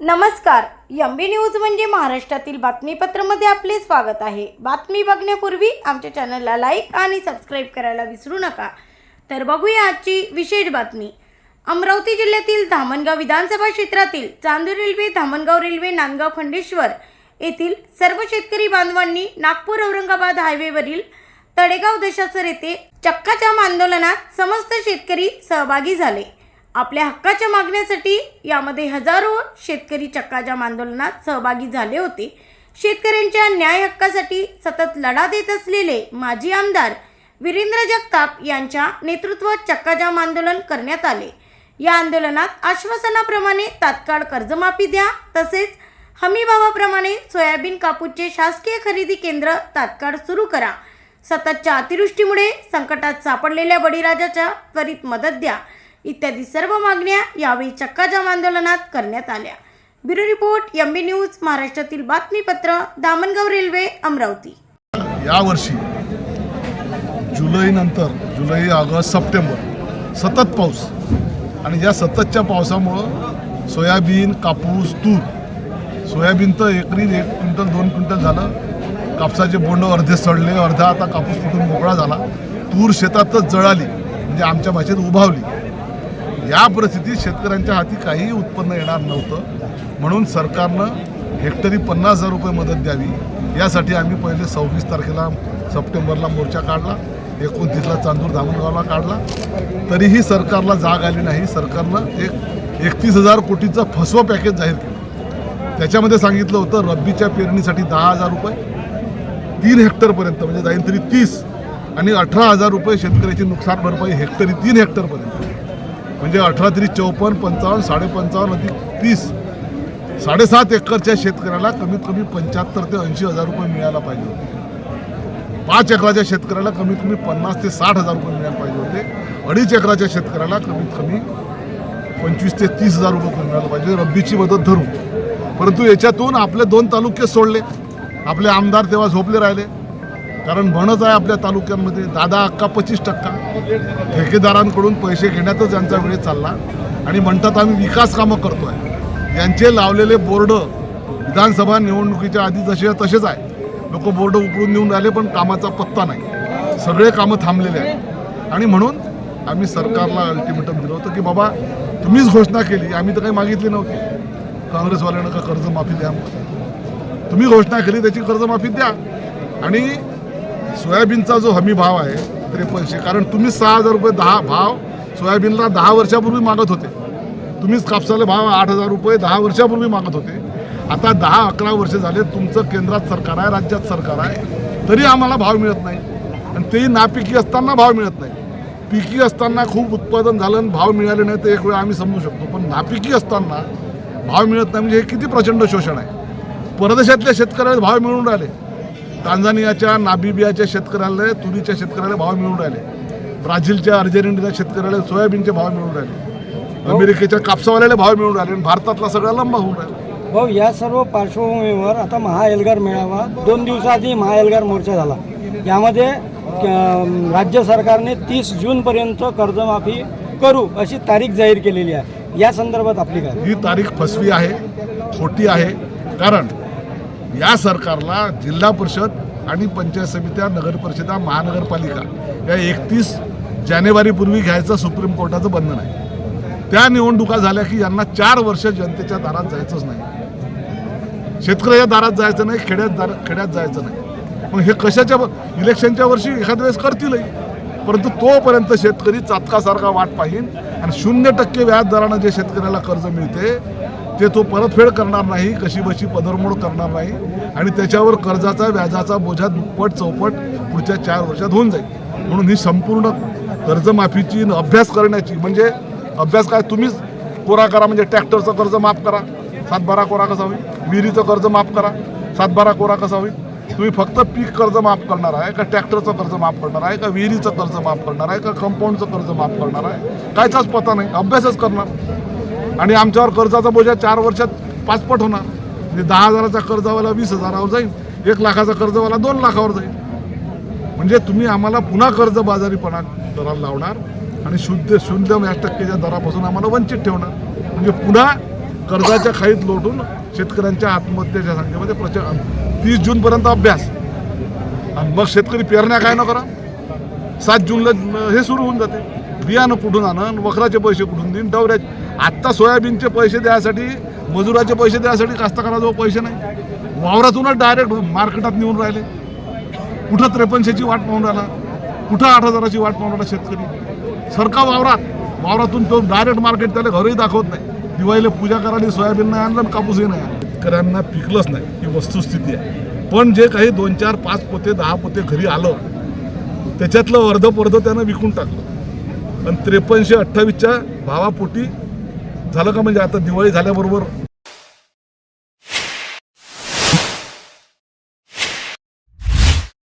नमस्कार. M B news म्हणजे महाराष्ट्रातील बातमीपत्रामध्ये आपले स्वागत आहे. बातमी बघण्यापूर्वी आमच्या चॅनलला लाईक आणि सबस्क्राईब करायला विसरू नका. तर बघूया आजची विशेष बातमी. अमरावती जिल्ह्यातील धामणगाव विधानसभा क्षेत्रातील चांदूर रेल्वे धामणगाव रेल्वे नांदगाव खंडेश्वर येथील सर्व शेतकरी बांधवांनी नागपूर औरंगाबाद हायवेवरील तडेगाव दशासर येथे चक्काजाम आंदोलनात समस्त शेतकरी सहभागी झाले. आपल्या हक्काच्या मागण्यासाठी यामध्ये हजारो शेतकरी चक्काजाम आंदोलनात सहभागी झाले होते. शेतकऱ्यांच्या न्याय हक्कासाठी सतत लढा देत असलेले माजी आमदार वीरेंद्र जगताप यांच्या नेतृत्वात चक्काजाम आंदोलन करण्यात आले. या आंदोलनात आश्वासनाप्रमाणे तात्काळ कर्जमाफी द्या तसेच हमीभावाप्रमाणे सोयाबीन कापूसचे शासकीय खरेदी केंद्र तात्काळ सुरू करा. सततच्या अतिवृष्टीमुळे संकटात सापडलेल्या बळीराजाच्या त्वरित मदत द्या. इत्यादी सर्व मागण्या यावेळी चक्काजाम आंदोलनात करण्यात आल्या. Bureau report M B news महाराष्ट्रातील बातमीपत्र दामणगाव रेल्वे अमरावती. यावर्षी जुलैनंतर जुलै ऑगस्ट सप्टेंबर सतत पाऊस. आणि या सततच्या पावसामुळं सोयाबीन कापूस तूर सोयाबीन तर एकरी एक क्विंटल दोन क्विंटल झालं. कापसाचे बोंड अर्धे सडले अर्धा आता कापूस फुटून मोकळा झाला. तूर शेतातच जळाली म्हणजे आमच्या भाषेत उभावली. या परिस्थितीत शेतकऱ्यांच्या हाती काहीही उत्पन्न येणार नव्हतं. म्हणून सरकारनं हेक्टरी पन्नास हजार रुपये मदत द्यावी. यासाठी आम्ही पहिले सव्वीस तारखेला सप्टेंबरला मोर्चा काढला. एकोणतीसला चांदूर धामणगावला काढला. तरीही सरकारला जाग आली नाही. सरकारनं एक एकतीस हजार कोटीचं फसवं पॅकेज जाहीर केलं. त्याच्यामध्ये सांगितलं होतं रब्बीच्या पेरणीसाठी दहा हजार रुपये तीन हेक्टरपर्यंत म्हणजे जाईल तरी तीस आणि अठरा हजार रुपये शेतकऱ्याची नुकसान भरपाई हेक्टरी तीन हेक्टरपर्यंत म्हणजे अठरा तरी चौपन्न पंचावन्न साडेपंचावन्न अधिक तीस. साडेसात एकरच्या शेतकऱ्याला कमीत कमी पंच्याहत्तर ते ऐंशी हजार रुपये मिळायला पाहिजे होते. पाच एकराच्या शेतकऱ्याला कमीत कमी पन्नास ते साठ हजार रुपये मिळायला पाहिजे होते. अडीच एकराच्या शेतकऱ्याला कमीत कमी पंचवीस ते तीस हजार रुपये मिळायला पाहिजे. रब्बीची मदत धरून. परंतु याच्यातून आपले दोन तालुके सोडले. आपले आमदार तेव्हा झोपले राहिले. कारण म्हणच आहे आपल्या तालुक्यांमध्ये दादा अक्का पच्चीस टक्का. ठेकेदारांकडून पैसे घेण्यातच यांचा वेळ चालला. आणि म्हणतात आम्ही विकास कामं करतो आहे यांचे लावलेले बोर्ड विधानसभा निवडणुकीच्या आधी जसे तसेच आहे. लोक बोर्ड उकळून नेऊन राहिले पण कामाचा पत्ता नाही. सगळे कामं थांबलेले आहेत. आणि म्हणून आम्ही सरकारला अल्टिमेटम दिलं होतं की बाबा तुम्हीच घोषणा केली. आम्ही तर काही मागितली नव्हती. काँग्रेसवाल्यांना का कर्जमाफी द्या तुम्ही घोषणा केली त्याची कर्जमाफी द्या. आणि सोयाबीनचा जो हमी भाव आहे त्रेपन्नशे कारण तुम्ही सहा हजार रुपये दहा भाव सोयाबीनला दहा वर्षापूर्वी मागत होते. तुम्हीच कापसाला भाव आठ हजार रुपये दहा वर्षापूर्वी मागत होते. आता दहा अकरा वर्ष झाले तुमचं केंद्रात सरकार आहे राज्यात सरकार आहे. तरी आम्हाला भाव मिळत नाही. आणि तेही नापिकी असताना भाव मिळत नाही. पिकी असताना खूप उत्पादन झालं आणि भाव मिळाले नाही तर एक वेळ आम्ही समजू शकतो. पण नापिकी असताना भाव मिळत नाही म्हणजे हे किती प्रचंड शोषण आहे. परदेशातल्या शेतकऱ्याला भाव मिळून राहिले. टांझानियाच्या नाबिबियाच्या शेतकऱ्याला तुरीच्या शेतकऱ्याला भाव मिळून राहिले. ब्राझीलच्या अर्जेंटिनाच्या शेतकऱ्याला सोयाबीनचे भाव मिळून राहिले. अमेरिकेच्या कापसावाल्याला भाव मिळून राहिले आणि भारतातला सगळा लंबा होऊन राहिला. भाऊ या सर्व पार्श्वभूमीवर आता महाएल्गार मेळावा. दोन दिवसाआधी महाएल्गार मोर्चा झाला. यामध्ये राज्य सरकारने तीस जूनपर्यंत कर्जमाफी करू अशी तारीख जाहीर केलेली आहे. या संदर्भात आपली काय? ही तारीख फसवी आहे खोटी आहे. कारण या सरकारला जिल्हा परिषद आणि पंचायत समित्या नगर परिषदा महानगरपालिका या एकतीस जानेवारीपूर्वी घ्यायचं सुप्रीम कोर्टाचं बंधन आहे. त्या निवडणुका झाल्या की यांना चार वर्ष जनतेच्या दारात जायचंच नाही. शेतकऱ्याच्या दारात जायचं नाही खेड्यात दार खेड्यात जायचं नाही. मग हे कशाच्या इलेक्शनच्या वर्षी एखाद्या वेळेस करतीलही परंतु तोपर्यंत शेतकरी चातकासारखा वाट पाहिन आणि शून्य टक्के व्याजदरानं जे शेतकऱ्याला कर्ज मिळते ते तो परतफेड करणार नाही कशी बशी पदरमोड करणार नाही आणि त्याच्यावर कर्जाचा व्याजाचा बोजा दुप्पट चौपट पुढच्या चार वर्षात होऊन जाईल. म्हणून ही संपूर्ण कर्जमाफीची न अभ्यास करण्याची म्हणजे अभ्यास काय तुम्हीच कोरा करा म्हणजे ट्रॅक्टरचं कर्ज माफ करा. सातबारा कोरा कसा होईल? विहिरीचं कर्ज माफ करा. सातबारा कोरा कसा होईल? तुम्ही फक्त पीक कर्ज माफ करणार आहे का ट्रॅक्टरचं कर्ज माफ करणार आहे का विहिरीचं कर्ज माफ करणार आहे का कंपाऊंडचं कर्ज माफ करणार आहे? कायचाच पता नाही अभ्यासच करणार. आणि आमच्यावर कर्जाचा बोजा चार वर्षात पाचपट होणार. म्हणजे दहा हजाराचा कर्जवाला वीस हजारावर जाईल एक लाखाचा कर्जवाला दोन लाखावर जाईल. म्हणजे तुम्ही आम्हाला पुन्हा कर्ज बाजारीपणा करायला लावणार आणि शुद्ध शून्य व्याज टक्केच्या दरापासून आम्हाला वंचित ठेवणार. म्हणजे पुन्हा कर्जाच्या खाईत लोटून शेतकऱ्यांच्या आत्महत्येच्या संख्येमध्ये प्रचंड तीस जूनपर्यंत अभ्यास. आणि मग शेतकरी पेरण्या काय न करा. सात जूनला हे सुरू होऊन जाते. बियाणं कुठून आणन वखराचे पैसे कुठून देईन डवऱ्याचे आत्ता सोयाबीनचे पैसे द्यायसाठी मजुराचे पैसे द्यायसाठी कास्तकाराजवळ पैसे नाही. वावरातूनच डायरेक्ट मार्केटात नेऊन राहिले. कुठं त्रेपन्नशेची वाट पाहून राहिला? कुठं आठ हजाराची वाट पाहून राहिला शेतकरी? सरका वावरात. वावरातून तो डायरेक्ट मार्केट त्याला घरही दाखवत नाही. दिवाळीला पूजा करायला सोयाबीन नाही आणलं कापूसही नाही आणलं. शेतकऱ्यांना पिकलंच नाही. ही वस्तुस्थिती आहे. पण जे काही दोन चार पाच पोते दहा पोते घरी आलं त्याच्यातलं अर्ध पर्ध त्यानं विकून टाकलं. आणि त्रेपन्नशे अठ्ठावीसच्या भावापोटी झालं का म्हणजे आता दिवाळी झाल्याबरोबर